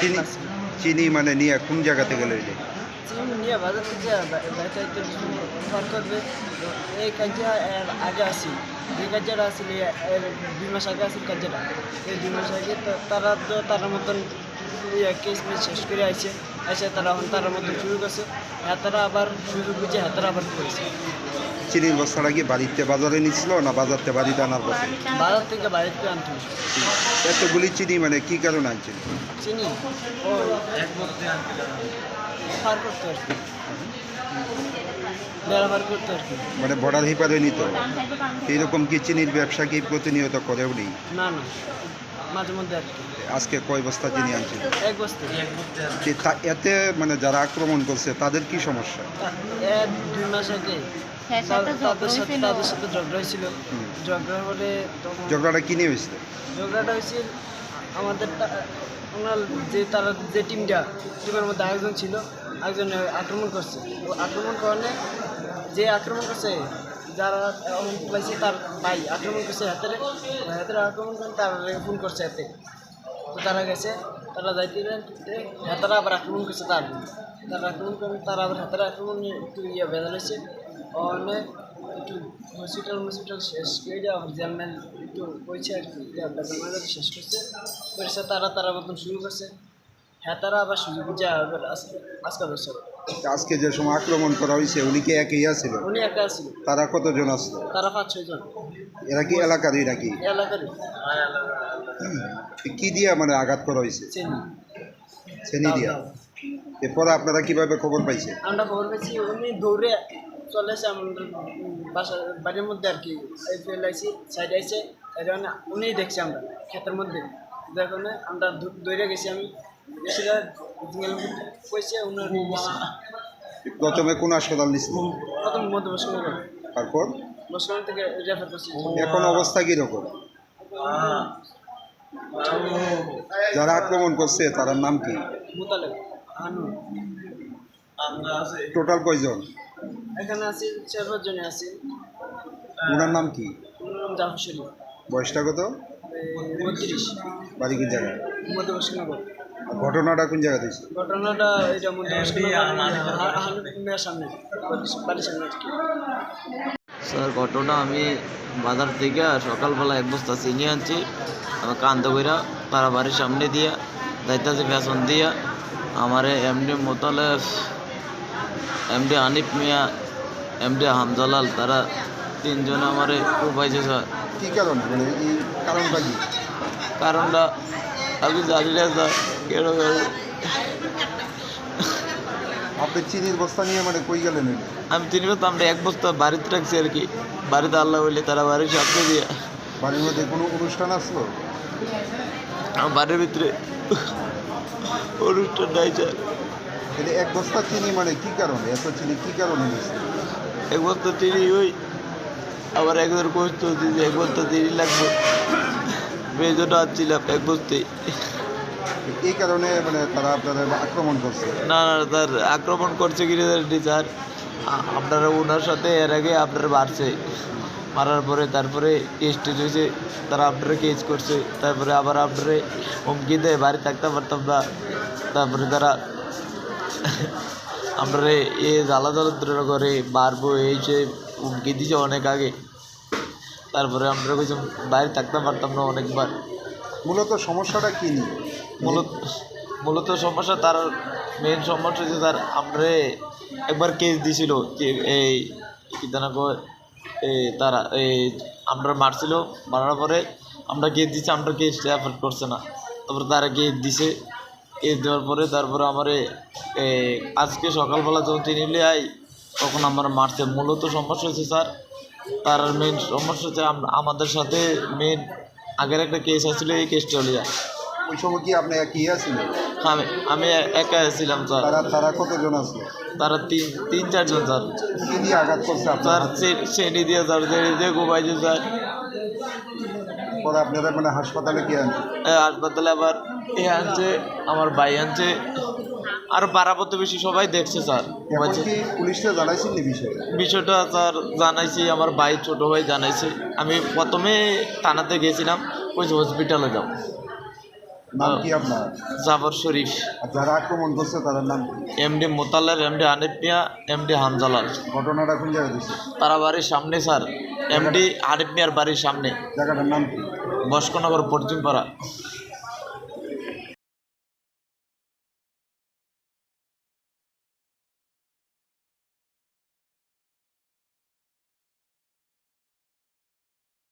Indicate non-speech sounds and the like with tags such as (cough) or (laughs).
চিনি চিনি মানে নিয়ে কোন জায়গাতে চিনি নিয়ে বাজার থেকে বাড়িতে করবে এই কাজটা এর আগে আসি যে কাজটা আসলে দুই মাস আগে আসিল কাজটা এই দুই মাস আগে তো তারা তো তার মতন কেস মেস শেষ করে আইছে। এসে তারা তার মতন শুরু করছে হাতারা আবার সুযোগ বুঝে হাতারা আবার করেছে। চিনির বস্তাটা কি বাড়িতে বাজারে নিছিল না বাজারতে বাড়িতে আনার পথে? বাজার থেকে বাড়িতে আনতে এতগুলি চিনি মানে কি কারণে আনছেন? চিনি? ও পার করতে আর কি। করতে আর কি। মানে বর্ডার হিপারে নিত। এইরকম কি চিনির ব্যবসা কি প্রতিনিয়ত করে উনি না না। মাঝে মধ্যে আর কি আজকে কয় বস্তা চিনি আনছেন? এক বস্তা। তা- এতে মানে যারা আক্রমণ করছে তাদের কি সমস্যা? এক দুই মাস আগে হ্যাঁ, তা- তাদের সাথে হয়েছিল। তাদের সাথে ঝগড়া হয়েছিল। হুম। ঝগড়া হলে তখন ঝগড়াটা কিনে হয়েছে? ঝগড়াটা হয়েছিল আমাদের তা- ওনার যে তারা যে টিমটা টিমের মধ্যে আরেকজন ছিল একজন আক্রমণ করছে। ও আক্রমণ করলে যে আক্রমণ করছে যারা পাইছে তার ভাই আক্রমণ করছে হাতের হাতের আক্রমণ করে তার ফোন করছে হাতে। তো তারা গেছে, তারা যাইতে হাতারা আবার আক্রমণ করছে তার। তারা আক্রমণ করে, তারা আবার হাতারা আক্রমণ একটু ইয়ে বেদা হয়েছে অনেক একটু হসপিটাল হসপিটাল শেষ করে দেওয়া জার্নাল একটু কইছে আর কি বেদা শেষ করছে। করেছে তারা তারা মতন শুরু করছে। হ্যাঁ তারা আবার সুযোগ আবার আজকে বছর। আজকে যে সময় আক্রমণ করা হয়েছে উনি কি একই ছিল উনি একা তারা কতজন আসলো? তারা পাঁচ ছয়জন এরা কি এলাকারই নাকি? কি দিয়া মানে আঘাত করা হয়েছে? চেনি। দিয়া? এরপরে আপনারা কীভাবে খবর পাইছে আমরা খবর পাইছি উনি দৌড়ে চলে এসে আমাদের বাসা বাড়ির মধ্যে আর কি ফেল আইসি সাইড আইসে এই জন্য উনি দেখছি আমরা ক্ষেতের মধ্যে। দেখুন আমরা দৌড়ে গেছি আমি। বেশিরা পয়সা উনার প্রথমে কোন হাসপাতাল নিছিল প্রথম মধ্যে তারপর? থেকে রেফার করছি এখন অবস্থা কীরকম? যারা আক্রমণ করছে তার নাম কি? টোটাল কয়জন? এখানে আছি চার পাঁচজনে আছি ওনার নাম কি? বয়সটা কত? বাড়ি কোন জায়গায়? মধ্যে বসকানো আর ঘটনাটা কোন জায়গায় দিয়েছে ঘটনাটা এটা মধ্যে হানুমের সামনে বাড়ির সামনে স্যার ঘটনা আমি বাজার থেকে সকালবেলা এক বস্তা চিনি আনছি আমি কান্ত কইরা তারা বাড়ির সামনে দিয়া যাইতেছে ফ্যাশন দিয়া। আমার MD Motalef MD Anif Mia MD Hamjalal তারা তিনজনে আমারে উপাইছে স্যার। কি কারণ? মানে এই কারণটা কি? কারণটা আমি জানি না স্যার। কেন আপনি চিনির বস্তা নিয়ে মানে কই গেলেন? আমি তিন বস্তা আমরা এক বস্তা বাড়িতে রাখছি আর কি। বাড়িতে আল্লাহ বললে তারা বাড়ির সামনে দিয়া বাড়ির মধ্যে কোনো অনুষ্ঠান আসলো আমার বাড়ির ভিতরে অনুষ্ঠান নাই স্যার। তাহলে এক বস্তা চিনি মানে কি কারণে? এত চিনি কি কারণে এক বস্তা চিনি ওই আবার একজন কষ্ট যে এক বস্তা চিনি লাগবে। বেজন্য আনছিলাম এক বস্তায়। এই কারণে মানে তারা আপনারা আক্রমণ করছে। না না তার আক্রমণ করছে স্যার আ- আপনারা ওনার সাথে এর আগে আপনারা মারছে মারার পরে তারপরে কেস টেস হয়েছে তারা আপনারা কেস করছে তারপরে আবার আপনারা হুমকি দেয় বাড়ি থাকতে পারতাম না। তারপরে তারা (laughs) আমরা এ জ্বালা যন্ত্রণা করে মারবো এই সে হুমকি দিছে অনেক আগে। তারপরে আমরা কিছু বাইরে থাকতে পারতাম না অনেকবার। মূলত সমস্যাটা কি নিয়ে? মূলত মূলত সমস্যা তার মেন সমস্যা হচ্ছে তার আমরা একবার কেস দিছিল এই জানা কয় তারা এই আমরা মারছিল, মারার পরে আমরা কেস দিচ্ছি আমরা কেস অ্যাফোর্ড করছে না। তারপরে তারা কেস দিছে কেস দেওয়ার পরে তারপরে আমার আজকে সকালবেলা যখন তিনি আই তখন আমার মারছে। মূলত সমস্যা হচ্ছে স্যার, তার মেন সমস্যা হচ্ছে আমাদের সাথে মেন আগের একটা কেস আসছিল, এই কেসটা হলে যায় ওই সময় কি আপনি কি আছিলেন আমি আমি একা ছিলাম স্যার। তারা তারা কতজন আসলো তারা তিন তিন চারজন স্যার। কি দিয়ে আঘাত করছে স্যার আপনার সে- শ্রেণি দিয়ে স্যার শ্রেণি দিয়ে ঘুমাইছে স্যার। পরে আপনারা মানে হাসপাতালে কি আনছে হাসপাতালে আবার এ আনছে আমার ভাই আনছে। আর পাড়া প্রতিবেশী সবাই দেখছে স্যার। পুলিশরা জানাইছেন বিষয়ে বিষয়টা? স্যার জানাইছি আমার ভাই ছোট ভাই জানাইছে। আমি প্রথমে থানাতে গেছিলাম ওই হসপিটালে যাও নাম কি আপনার? জাফর শরীফ। যারা আক্রমণ করছে তাদের নাম MD Motaler MD Mia MD Hamjalal ঘটনাটা কোন জায়গায় দিচ্ছে তারা বাড়ির সামনে স্যার। এমডি মিয়ার বাড়ির সামনে। জায়গাটার নাম কি? বস্কনগর পশ্চিমপাড়া।